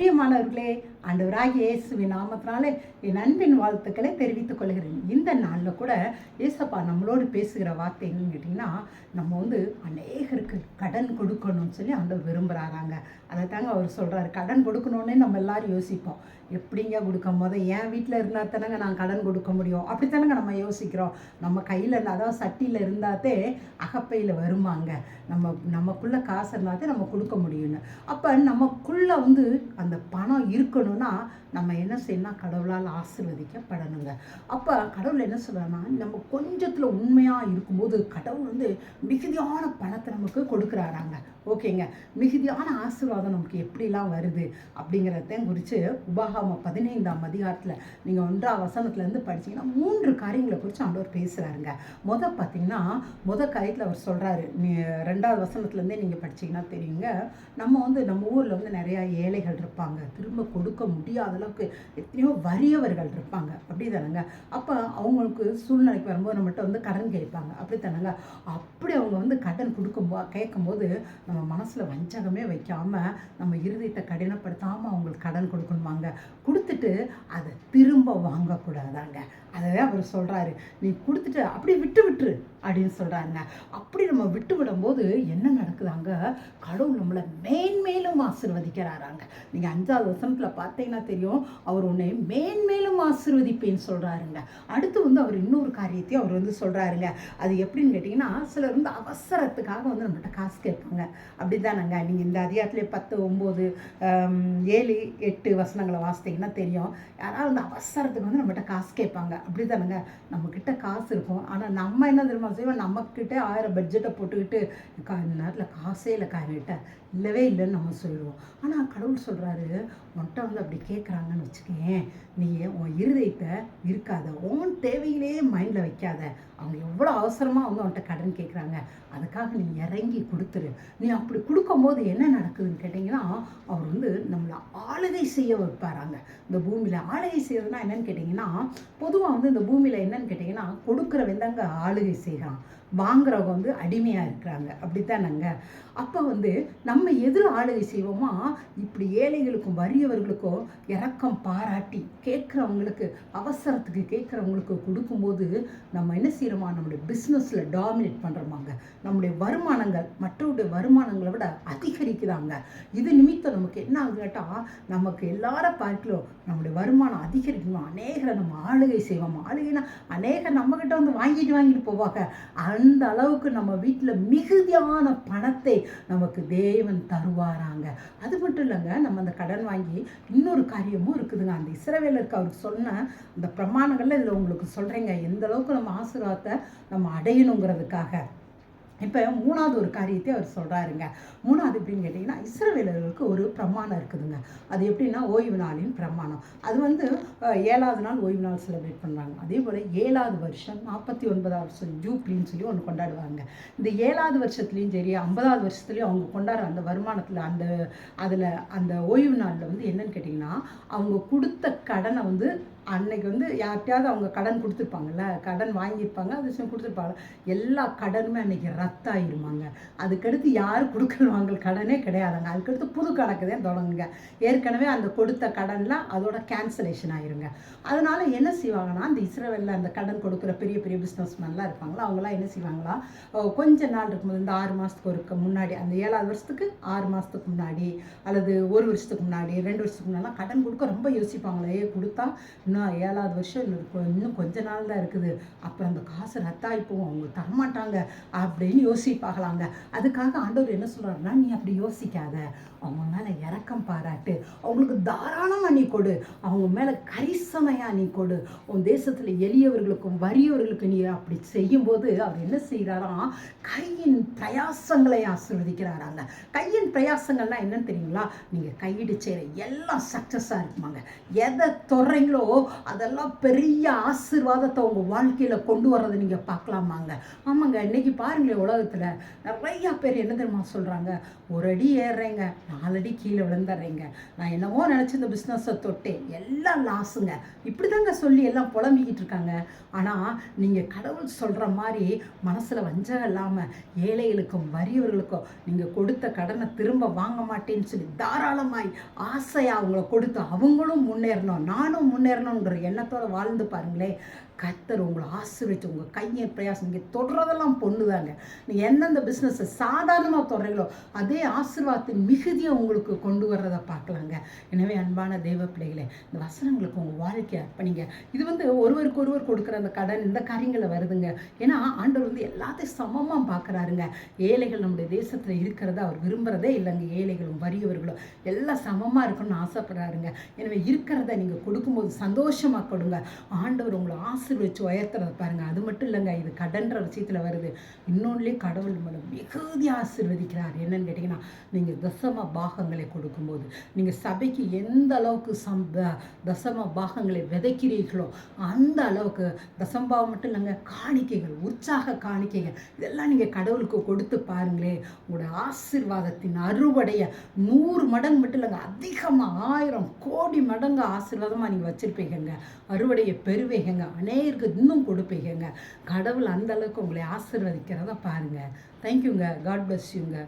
பிரியமானவர்களே ஆண்டவராக இயேசுவின் நாமத்தினாலே என் அன்பின் வாழ்த்துக்களை தெரிவித்துக் கொள்கிறேன். இந்த நாளில் கூட ஏசப்பா நம்மளோடு பேசுகிற வார்த்தை என்னன்னு கேட்டிங்கன்னா நம்ம வந்து அநேகருக்கு கடன் கொடுக்கணும்னு சொல்லி ஆண்டவர் விரும்புகிறாராங்க அதை தாங்க அவர் சொல்கிறாரு கடன் கொடுக்கணுன்னே நம்ம எல்லாரும் யோசிப்போம். எப்படிங்க கொடுக்கும் போது என் வீட்டில் இருந்தால் தானங்க நான் கடன் கொடுக்க முடியும்? அப்படித்தானங்க நம்ம யோசிக்கிறோம். நம்ம கையில் இருந்தால் அதாவது சட்டியில் இருந்தாத்தே அகப்பையில் வருமாங்க. நம்ம நமக்குள்ளே காசு இருந்தாத்தே நம்ம கொடுக்க முடியும்னு. அப்போ நமக்குள்ளே வந்து அந்த அந்த பணம் இருக்கணும்னா நம்ம என்ன செய்யணும் கடவுளால் ஆசீர்வதிக்கப்படணுங்க. அப்போ கடவுள் என்ன சொல்கிறாருன்னா நம்ம கொஞ்சத்தில் உண்மையாக இருக்கும்போது கடவுள் வந்து மிகுதியான பணத்தை நமக்கு கொடுக்குறாராங்க. ஓகேங்க. மிகுதியான ஆசீர்வாதம் நமக்கு எப்படிலாம் வருது அப்படிங்கிறத குறித்து உபாகம பதினைந்தாம் அதிகாரத்தில் நீங்கள் ஒன்றாம் வசனத்துலேருந்து படிச்சீங்கன்னா மூன்று காரியங்களை குறித்து ஆண்டவர் பேசுகிறாருங்க முத பார்த்தீங்கன்னா முத காரியத்தில் அவர் சொல்கிறாரு நீ ரெண்டாவது வசனத்துலேருந்தே நீங்கள் படிச்சீங்கன்னா தெரியுங்க. நம்ம வந்து நம்ம ஊரில் வந்து நிறையா ஏழைகள் இருப்பாங்க. திரும்ப கொடுக்க முடியாத அளவுக்கு எத்தனையோ வறியவர்கள் இருப்பாங்க. அப்படி தானேங்க அப்போ அவங்களுக்கு சூழ்நிலைக்கு வரும்போது நம்மகிட்ட வந்து கடன் கேட்பாங்க. அப்படி தானேங்க அப்படி அவங்க வந்து கடன் கொடுக்கும்போ கேட்கும்போது நம்ம மனசில் வஞ்சகமே வைக்காமல் நம்ம இருதயத்தை கடினப்படுத்தாமல் அவங்களுக்கு கடன் கொடுக்கணுமாங்க. கொடுத்துட்டு அதை திரும்ப வாங்கக்கூடாதாங்க. அதவே அவர் சொல்கிறாரு நீ கொடுத்துட்டு அப்படியே விட்டு விட்டுரு அப்படின்னு சொல்கிறாருங்க அப்படி நம்ம விட்டு விடும்போது என்ன நடக்குதாங்க? கடவுள் நம்மளை மேன்மேலும் ஆசிர்வதிக்கிறாராங்க. நீங்கள் அஞ்சாவது வசனத்தில் பார்த்தீங்கன்னா தெரியும். அவர் உன்னை மேன்மேலும் ஆசிர்வதிப்பேன்னு சொல்கிறாருங்க அடுத்து வந்து அவர் இன்னொரு காரியத்தையும் அவர் வந்து சொல்கிறாருங்க அது எப்படின்னு கேட்டிங்கன்னா சிலர் வந்து அவசரத்துக்காக வந்து நம்மகிட்ட காசு கேட்பாங்க. அப்படி தானேங்க நீங்கள் இந்த அதிகாரத்துலேயே பத்து ஒம்பது ஏழு எட்டு வசனங்களை வாசித்தீங்கன்னா தெரியும். யாராவது வந்து அவசரத்துக்கு வந்து நம்மகிட்ட காசு கேட்பாங்க. அப்படி தானுங்க நம்மக்கிட்ட காசு இருக்கும். ஆனால் நம்ம என்ன தெரியுமா செய்வோம்? நம்மக்கிட்ட ஆயிரம் பட்ஜெட்டை போட்டுக்கிட்டு கா இந்த நேரத்தில் காசே இல்லை காரிட்ட இல்லவே இல்லைன்னு நம்ம சொல்லுவோம் ஆனால் கடவுள் சொல்கிறாரு உன்கிட்ட வந்து அப்படி கேட்குறாங்கன்னு வச்சுக்கேன் நீ உன் இருதயத்தை இருக்காத உன் தேவையிலேயே மைண்டில் வைக்காத. அவங்க எவ்வளோ அவசரமாக வந்து அவன்கிட்ட கடன் கேட்குறாங்க அதுக்காக நீ இறங்கி கொடுத்துரு. நீ அப்படி கொடுக்கும்போது என்ன நடக்குதுன்னு கேட்டிங்கன்னா அவர் வந்து நம்மளை ஆளுகை செய்ய வைப்பாராங்க. இந்த பூமியில் ஆளுகை செய்யறதுனா என்னன்னு கேட்டிங்கன்னா பொதுவாக வந்து இந்த பூமியில் என்னன்னு கேட்டிங்கன்னா கொடுக்குற தாங்க ஆளுகை செய்கிறான். வாங்குறவங்க வந்து அடிமையாக இருக்கிறாங்க. அப்படித்தானங்க? அப்போ வந்து நம்ம எதில் ஆளுகை செய்வோமா? இப்படி ஏழைகளுக்கும் வறியவர்களுக்கும் இறக்கம் பாராட்டி கேட்குறவங்களுக்கு அவசரத்துக்கு கேட்குறவங்களுக்கு கொடுக்கும்போது நம்ம என்ன செய்கிறோமா நம்முடைய பிஸ்னஸில் டாமினேட் பண்ணுறோமாங்க நம்முடைய வருமானங்கள் மற்றவருடைய வருமானங்களை விட அதிகரிக்கிறாங்க. இது நிமித்தம் நமக்கு என்ன ஆகுது கேட்டால் நமக்கு எல்லார பார்க்கலும் நம்முடைய வருமானம் அதிகரிக்கணும். அநேகரை நம்ம ஆளுகை செய்வோம். ஆளுகைனா அநேகர் நம்மக்கிட்ட வந்து வாங்கிட்டு வாங்கிட்டு போவாங்க. அந்த அளவுக்கு நம்ம வீட்டில் மிகுதியான பணத்தை நமக்கு தேவன் தருவாராங்க. அது மட்டும் இல்லைங்க நம்ம அந்த கடன் வாங்கி இன்னொரு காரியமும் இருக்குதுங்க. அந்த இஸ்ரவேலருக்கு அவருக்கு சொன்ன அந்த பிரமாணங்கள்ல இதில் உங்களுக்கு சொல்கிறேங்க எந்த அளவுக்கு நம்ம ஆசீர்வாதத்தை நம்ம அடையணுங்கிறதுக்காக. இப்போ மூணாவது ஒரு காரியத்தை அவர் சொல்கிறாருங்க மூணாவது எப்படின்னு கேட்டிங்கன்னா இஸ்ரவேலர்களுக்கு ஒரு பிரமாணம் இருக்குதுங்க. அது எப்படின்னா ஓய்வு நாளின் பிரமாணம். அது வந்து ஏழாவது நாள் ஓய்வு நாள் செலிப்ரேட் பண்ணுறாங்க அதே போல் ஏழாவது வருஷம் நாற்பத்தி ஒன்பதாவது வருஷம் ஜூப்ளின்னு சொல்லி ஒன்று கொண்டாடுவாங்க. இந்த ஏழாவது வருஷத்துலேயும் சரி ஐம்பதாவது வருஷத்துலேயும் அவங்க கொண்டாடுற அந்த வருமானத்தில் அந்த அதில் அந்த ஓய்வு நாளில் வந்து என்னன்னு கேட்டிங்கன்னா அவங்க கொடுத்த கடனை வந்து அன்னைக்கு வந்து யார்கிட்டயாவது அவங்க கடன் கொடுத்துருப்பாங்கல்ல கடன் வாங்கியிருப்பாங்க அது விஷயம் கொடுத்துருப்பாங்க. எல்லா கடனுமே அன்னைக்கு ரத்தாயிருமாங்க. அதுக்கடுத்து யார் கொடுக்கல் வாங்கல் கடனே கிடையாதுங்க. அதுக்கடுத்து புது கணக்கு தான் தொடங்குங்க. ஏற்கனவே அந்த கொடுத்த கடன்லாம் அதோட கேன்சலேஷன் ஆயிருங்க. அதனால என்ன செய்வாங்கன்னா அந்த இஸ்ரேலில் அந்த கடன் கொடுக்குற பெரிய பெரிய பிஸ்னஸ்மேன்லாம் இருப்பாங்களா அவங்களாம் என்ன செய்வாங்களா கொஞ்ச நாள் இருக்கும்போது இந்த ஆறு மாதத்துக்கு ஒரு முன்னாடி அந்த ஏழாவது வருஷத்துக்கு ஆறு மாதத்துக்கு முன்னாடி அல்லது ஒரு வருஷத்துக்கு முன்னாடி ரெண்டு வருஷத்துக்கு முன்னாடிலாம் கடன் கொடுக்க ரொம்ப யோசிப்பாங்களே கொடுத்தா இன்னும் ஏழாவது வருஷம் இன்னும் இன்னும் கொஞ்ச நாள் தான் இருக்குது. அப்புறம் அந்த காசு ரத்தாகி போவோம் அவங்க தரமாட்டாங்க அப்படின்னு யோசிப்பாகலாங்க அதுக்காக ஆண்டவர் என்ன சொல்கிறாருன்னா நீ அப்படி யோசிக்காத. அவங்க மேலே இறக்கம் பாராட்டு. அவங்களுக்கு தாராளமாக நீ கொடு. அவங்க மேலே கரிசனையாக நீ கொடு. உன் தேசத்தில் எளியவர்களுக்கும் வறியவர்களுக்கும் நீ அப்படி செய்யும்போது அவர் என்ன செய்கிறாராம் கையின் பிரயாசங்களை ஆசீர்வதிக்கிறாராங்க. கையின் பிரயாசங்கள்னா என்னன்னு தெரியுங்களா? நீங்கள் கையிடு செய்கிற எல்லாம் சக்ஸஸாக இருக்குமாங்க. எதை தொடறீங்களோ அதெல்லாம் பெரிய ஆசீர்வாதத்தை உங்கள் வாழ்க்கையில் கொண்டு வர்றதை நீங்கள் பார்க்கலாமாங்க. ஆமாங்க இன்னைக்கு பாருங்களேன் உலகத்தில் நிறையா பேர் என்ன தெரியுமா சொல்கிறாங்க ஒரு அடி ஏறுறேங்க நாலடி கீழே விழுந்துடுறேங்க. நான் என்னவோ நினச்சி இந்த பிஸ்னஸை தொட்டேன். எல்லாம் லாஸுங்க இப்படி தாங்க சொல்லி எல்லாம் புலம்பிக்கிட்டு இருக்காங்க. ஆனால் நீங்கள் கடவுள் சொல்கிற மாதிரி மனசில் வஞ்சகம் இல்லாமல் ஏழைகளுக்கும் வறியவர்களுக்கும் நீங்கள் கொடுத்த கடனை திரும்ப வாங்க மாட்டேன்னு சொல்லி தாராளமாய் ஆசையாக அவங்கள கொடுத்து அவங்களும் முன்னேறணும் நானும் முன்னேறணும் வாழணுன்ற எண்ணத்தோடு வாழ்ந்து பாருங்களேன். கத்தர் உங்களை ஆசீர்வதிச்சு உங்கள் கையை பிரயாசம் நீங்கள் தொடர்றதெல்லாம் பொண்ணுதாங்க. நீங்கள் எந்தெந்த பிஸ்னஸை சாதாரணமாக தொடரீங்களோ அதே ஆசீர்வாதத்தின் மிகுதியை உங்களுக்கு கொண்டு வர்றதை பார்க்கலாங்க. எனவே அன்பான தெய்வ பிள்ளைகளே இந்த வசனங்களுக்கு உங்கள் வாழ்க்கையை அர்ப்பணிங்க இது வந்து ஒருவருக்கு ஒருவர் கொடுக்குற அந்த கடன் இந்த காரியங்களில் வருதுங்க. ஏன்னா ஆண்டவர் வந்து எல்லாத்தையும் சமமாக பார்க்குறாருங்க. ஏழைகள் நம்முடைய தேசத்தில் இருக்கிறத அவர் விரும்புகிறதே இல்லைங்க. ஏழைகளும் வறியவர்களும் எல்லாம் சமமாக இருக்கணும்னு ஆசைப்படுறாருங்க. எனவே இருக்கிறத நீங்கள் கொடுக்கும்போது சந்தோஷமாக கொடுங்க ஆண்டவர் உங்களை ஆசீர்வச்சு உயர்த்துறத பாருங்க. அது மட்டும் இல்லைங்க இது கடன்ற விஷயத்தில் வருது. இன்னொன்றுலேயும் கடவுள் நம்மளை மிகுதி ஆசீர்வதிக்கிறார். என்னன்னு கேட்டிங்கன்னா நீங்கள் தசம பாகங்களை கொடுக்கும்போது நீங்கள் சபைக்கு எந்த அளவுக்கு சம் தசம பாகங்களை விதைக்கிறீர்களோ அந்த அளவுக்கு தசம்பாவம் மட்டும் இல்லைங்க காணிக்கைகள் உற்சாக காணிக்கைகள் இதெல்லாம் நீங்கள் கடவுளுக்கு கொடுத்து பாருங்களேன் உங்களோட ஆசீர்வாதத்தின் அறுவடையை நூறு மடங்கு மட்டும் இல்லைங்க அதிகமாக ஆயிரம் கோடி மடங்கு ஆசீர்வாதமாக நீங்கள் வச்சுருப்பீங்க. அறுவடையை பெறுவீங்க அநேகருக்கு இன்னும் கொடுப்பீங்க கடவுள் அந்த அளவுக்கு உங்களை ஆசிர்வதிக்கிறத பாருங்கள் தேங்க்யூங்க காட் பிளஸ் யூங்க